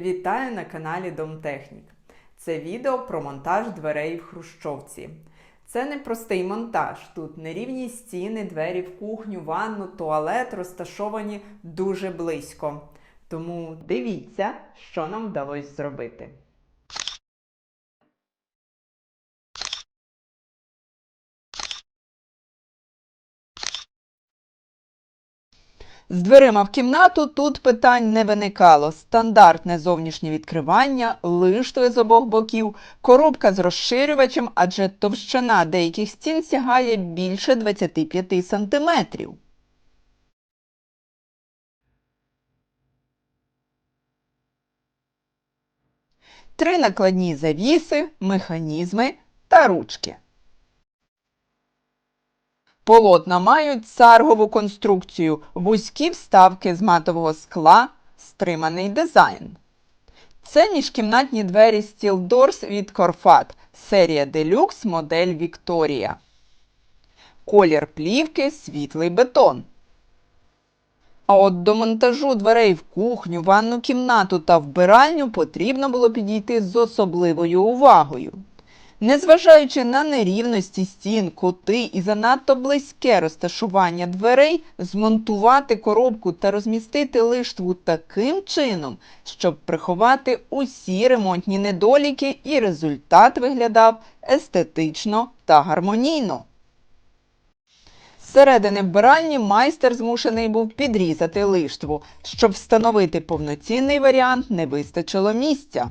Вітаю на каналі Домтехнік. Це відео про монтаж дверей в Хрущовці. Це не простий монтаж. Тут нерівні стіни, двері в кухню, ванну, туалет розташовані дуже близько. Тому дивіться, що нам вдалося зробити. З дверима в кімнату тут питань не виникало. Стандартне зовнішнє відкривання, лиштви з обох боків, коробка з розширювачем, адже товщина деяких стін сягає більше 25 сантиметрів. Три накладні завіси, механізми та ручки. Полотна мають саргову конструкцію, вузькі вставки з матового скла, стриманий дизайн. Це міжкімнатні двері Steel Doors від Корфат, серія Deluxe модель Victoria. Колір плівки світлий бетон. А от до монтажу дверей в кухню, ванну кімнату та вбиральню потрібно було підійти з особливою увагою. Незважаючи на нерівності стін, кути і занадто близьке розташування дверей, змонтувати коробку та розмістити лиштву таким чином, щоб приховати усі ремонтні недоліки, і результат виглядав естетично та гармонійно. Зсередини вбиральні майстер змушений був підрізати лиштву. Щоб встановити повноцінний варіант, не вистачило місця.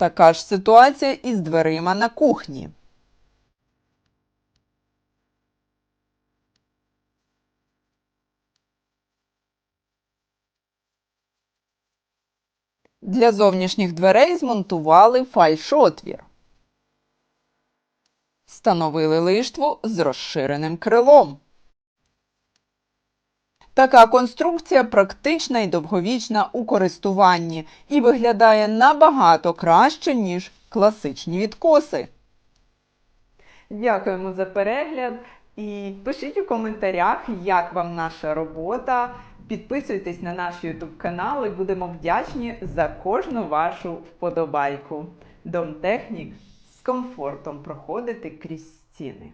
Така ж ситуація із дверима на кухні. Для зовнішніх дверей змонтували фальшотвір. Встановили лиштву з розширеним крилом. Така конструкція практична і довговічна у користуванні і виглядає набагато краще, ніж класичні відкоси. Дякуємо за перегляд і пишіть у коментарях, як вам наша робота. Підписуйтесь на наш YouTube канал і будемо вдячні за кожну вашу вподобайку. Домтехнік з комфортом проходити крізь стіни.